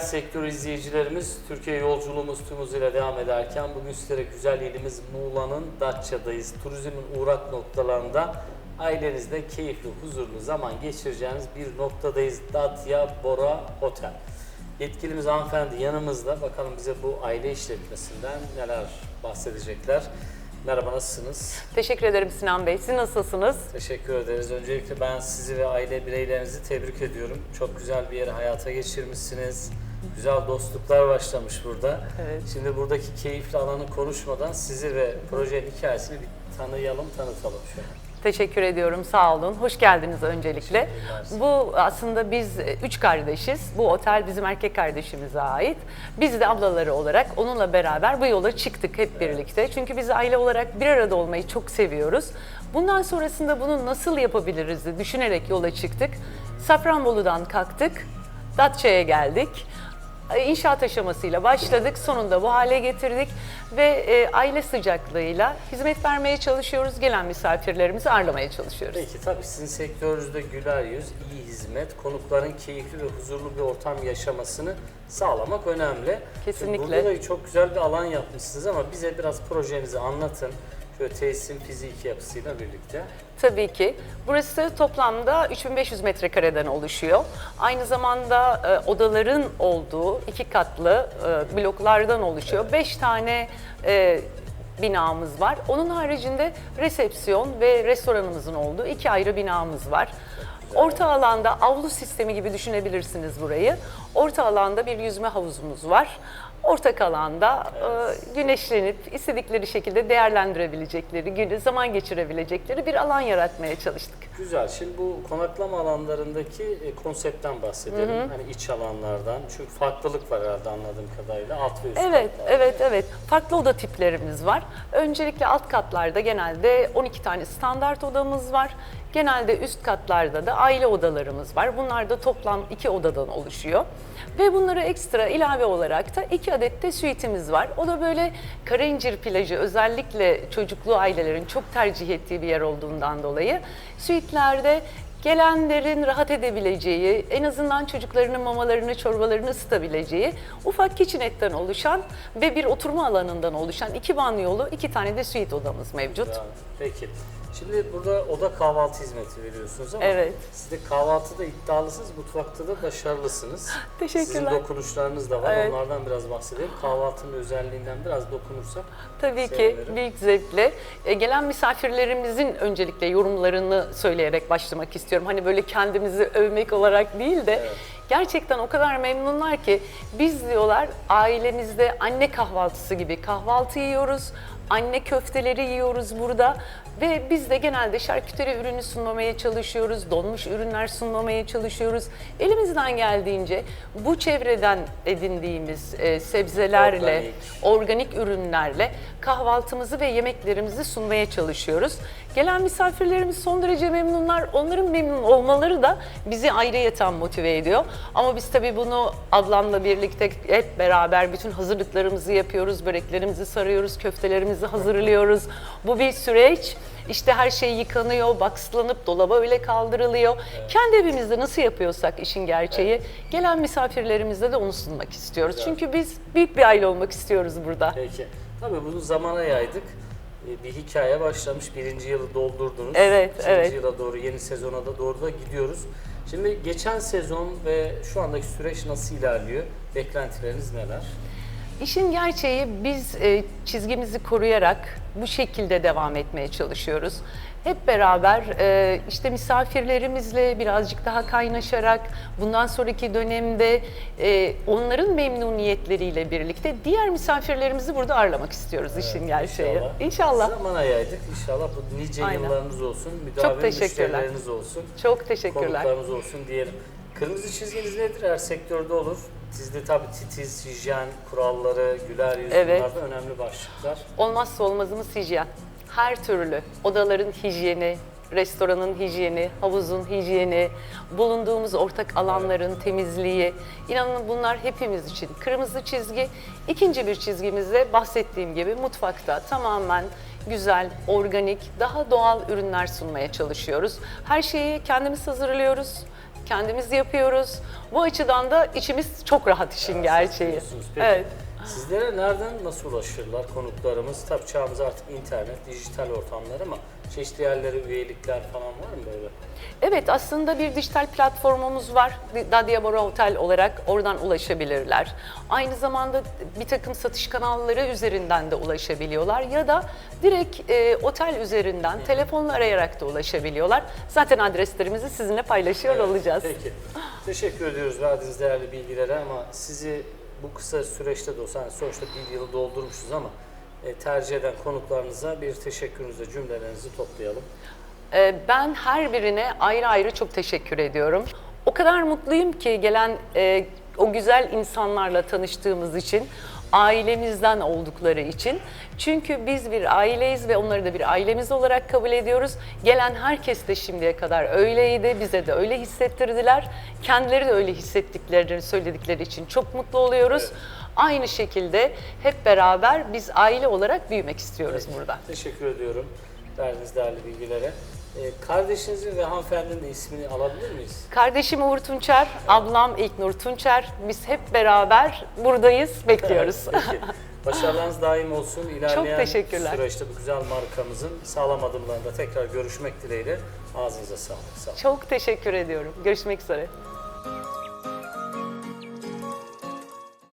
sektör izleyicilerimiz, Türkiye yolculuğumuz tüm hızıyla devam ederken bugün sizlere güzel ilimiz Muğla'nın Datça'dayız. Turizmin uğrak noktalarında ailenizle keyifli, huzurlu zaman geçireceğiniz bir noktadayız. Datya Bora Otel. Yetkilimiz hanımefendi yanımızda. Bakalım bize bu aile işletmesinden neler bahsedecekler. Merhaba nasılsınız? Teşekkür ederim Sinan Bey. Siz nasılsınız? Teşekkür ederiz. Öncelikle ben sizi ve aile bireylerinizi tebrik ediyorum. Çok güzel bir yeri hayata geçirmişsiniz. Güzel dostluklar başlamış burada. Evet. Şimdi buradaki keyifli alanı konuşmadan sizi ve projenin hikayesini bir tanıyalım, tanıtalım şöyle. Teşekkür ediyorum. Sağ olun. Hoş geldiniz öncelikle. Bu aslında biz e, üç kardeşiz. Bu otel bizim erkek kardeşimize ait. Biz de ablaları olarak onunla beraber bu yola çıktık hep birlikte. Çünkü biz aile olarak bir arada olmayı çok seviyoruz. Bundan sonrasında bunu nasıl yapabiliriz düşünerek yola çıktık. Safranbolu'dan kalktık. Datça'ya geldik. E, İnşaat aşamasıyla başladık, sonunda bu hale getirdik ve e, aile sıcaklığıyla hizmet vermeye çalışıyoruz, gelen misafirlerimizi ağırlamaya çalışıyoruz. Peki tabii sizin sektörünüzde güler yüz, iyi hizmet, konukların keyifli ve huzurlu bir ortam yaşamasını sağlamak önemli. Kesinlikle. Şimdi Burada da çok güzel bir alan yapmışsınız ama bize biraz projenizi anlatın. Şöyle tesisin fiziki yapısıyla birlikte. Tabii ki. Burası toplamda 3500 metrekareden oluşuyor. Aynı zamanda e, odaların olduğu iki katlı e, bloklardan oluşuyor. Beş tane e, binamız var. Onun haricinde resepsiyon ve restoranımızın olduğu iki ayrı binamız var. Orta alanda avlu sistemi gibi düşünebilirsiniz burayı. Orta alanda bir yüzme havuzumuz var. Ortak alanda e, güneşlenip istedikleri şekilde değerlendirebilecekleri, günü zaman geçirebilecekleri bir alan yaratmaya çalıştık. Güzel. Şimdi bu konaklama alanlarındaki e, konseptten bahsedelim. Hani iç alanlardan. Çünkü farklılık var herhalde anladığım kadarıyla. Alt ve üst Evet, katlarda. evet, evet. Farklı oda tiplerimiz var. Öncelikle alt katlarda genelde 12 tane standart odamız var. Genelde üst katlarda da aile odalarımız var. Bunlar da toplam iki odadan oluşuyor. Ve bunlara ekstra ilave olarak da iki adet de suitimiz var. O da böyle Karayincir plajı özellikle çocuklu ailelerin çok tercih ettiği bir yer olduğundan dolayı suitlerde gelenlerin rahat edebileceği, en azından çocuklarının mamalarını, çorbalarını ısıtabileceği ufak kitchenetten oluşan ve bir oturma alanından oluşan iki banyolu, iki tane de suite odamız mevcut. Peki. Şimdi burada oda kahvaltı hizmeti veriyorsunuz ama Evet. siz de kahvaltıda iddialısınız, mutfakta da başarılısınız. Teşekkürler. Sizin dokunuşlarınız da var. Evet. Onlardan biraz bahsedelim. Kahvaltının özelliğinden biraz dokunursak. Tabii ki büyük zevkle. E, gelen misafirlerimizin öncelikle yorumlarını söyleyerek başlamak istiyorum. Hani böyle kendimizi övmek olarak değil de Evet. gerçekten o kadar memnunlar ki biz diyorlar ailemizde anne kahvaltısı gibi kahvaltı yiyoruz. Anne köfteleri yiyoruz burada ve biz de genelde şarküteri ürünü sunmamaya çalışıyoruz, donmuş ürünler sunmamaya çalışıyoruz. Elimizden geldiğince bu çevreden edindiğimiz e, sebzelerle, Organik. organik ürünlerle kahvaltımızı ve yemeklerimizi sunmaya çalışıyoruz. Gelen misafirlerimiz son derece memnunlar. Onların memnun olmaları da bizi ayrıyeten motive ediyor. Ama biz tabii bunu ablamla birlikte hep beraber bütün hazırlıklarımızı yapıyoruz. Böreklerimizi sarıyoruz, köftelerimizi hazırlıyoruz. Bu bir süreç. İşte her şey yıkanıyor, bakslanıp dolaba öyle kaldırılıyor. Kendi evimizde nasıl yapıyorsak işin gerçeği, gelen misafirlerimize de onu sunmak istiyoruz. Güzel. Çünkü biz büyük bir aile olmak istiyoruz burada. Peki. Tabii bunu zamana yaydık. Ee, Bir hikaye başlamış. Birinci yılı doldurdunuz. Evet, İkinci evet. yıla doğru, yeni sezona da doğru da gidiyoruz. Şimdi geçen sezon ve şu andaki süreç nasıl ilerliyor? Beklentileriniz neler? İşin gerçeği biz e, çizgimizi koruyarak bu şekilde devam etmeye çalışıyoruz. Hep beraber e, işte misafirlerimizle birazcık daha kaynaşarak bundan sonraki dönemde e, onların memnuniyetleriyle birlikte diğer misafirlerimizi burada ağırlamak istiyoruz işin gerçeği. İnşallah. İnşallah. Zamana yaydık. İnşallah bu nice Aynen. yıllarınız olsun. Müdavim teşekkürler. müşterileriniz olsun. Çok teşekkürler. Konuklarınız olsun diyelim. Kırmızı çizginiz nedir? Her sektörde olur. Sizde tabii titiz, hijyen kuralları, güler yüz Evet. bunlar da önemli başlıklar. Olmazsa olmazımız hijyen. Her türlü odaların hijyeni, restoranın hijyeni, havuzun hijyeni, bulunduğumuz ortak alanların temizliği. İnanın bunlar hepimiz için kırmızı çizgi. İkinci bir çizgimizde bahsettiğim gibi mutfakta tamamen güzel, organik, daha doğal ürünler sunmaya çalışıyoruz. Her şeyi kendimiz hazırlıyoruz. Kendimiz yapıyoruz. Bu açıdan da içimiz çok rahat işin gerçeği. Peki, Evet. Sizlere nereden nasıl ulaşırlar konuklarımız? Tabii çağımız artık internet, dijital ortamlar ama çeşitli yerlere üyelikler falan var mı böyle? Evet aslında bir dijital platformumuz var. Dadia Bora Otel olarak oradan ulaşabilirler. Aynı zamanda bir takım satış kanalları üzerinden de ulaşabiliyorlar ya da direkt e, otel üzerinden telefonla arayarak da ulaşabiliyorlar. Zaten adreslerimizi sizinle paylaşıyor olacağız. Peki. Teşekkür ediyoruz verdiğiniz değerli bilgilere ama sizi bu kısa süreçte de olsa hani sonuçta bir yılı doldurmuşuz ama e, tercih eden konuklarınıza bir teşekkürünüzle cümlelerinizi toplayalım. Ee, Ben her birine ayrı ayrı çok teşekkür ediyorum. O kadar mutluyum ki gelen e, o güzel insanlarla tanıştığımız için, ailemizden oldukları için. Çünkü biz bir aileyiz ve onları da bir ailemiz olarak kabul ediyoruz. Gelen herkes de şimdiye kadar öyleydi, bize de öyle hissettirdiler. Kendileri de öyle hissettiklerini söyledikleri için çok mutlu oluyoruz. Evet. Aynı şekilde hep beraber biz aile olarak büyümek istiyoruz burada. Teşekkür ediyorum verdiğiniz değerli bilgilere. E, kardeşinizin ve hanımefendinin de ismini alabilir miyiz? Kardeşim Uğur Tunçer, ablam İlknur Tunçer. Biz hep beraber buradayız, bekliyoruz. Peki. Başarılarınız daim olsun. İlerleyen teşekkürler. süreçte bu güzel markamızın sağlam adımlarında tekrar görüşmek dileğiyle. Ağzınıza sağlık. Sağ olun. Çok teşekkür ediyorum. Görüşmek üzere.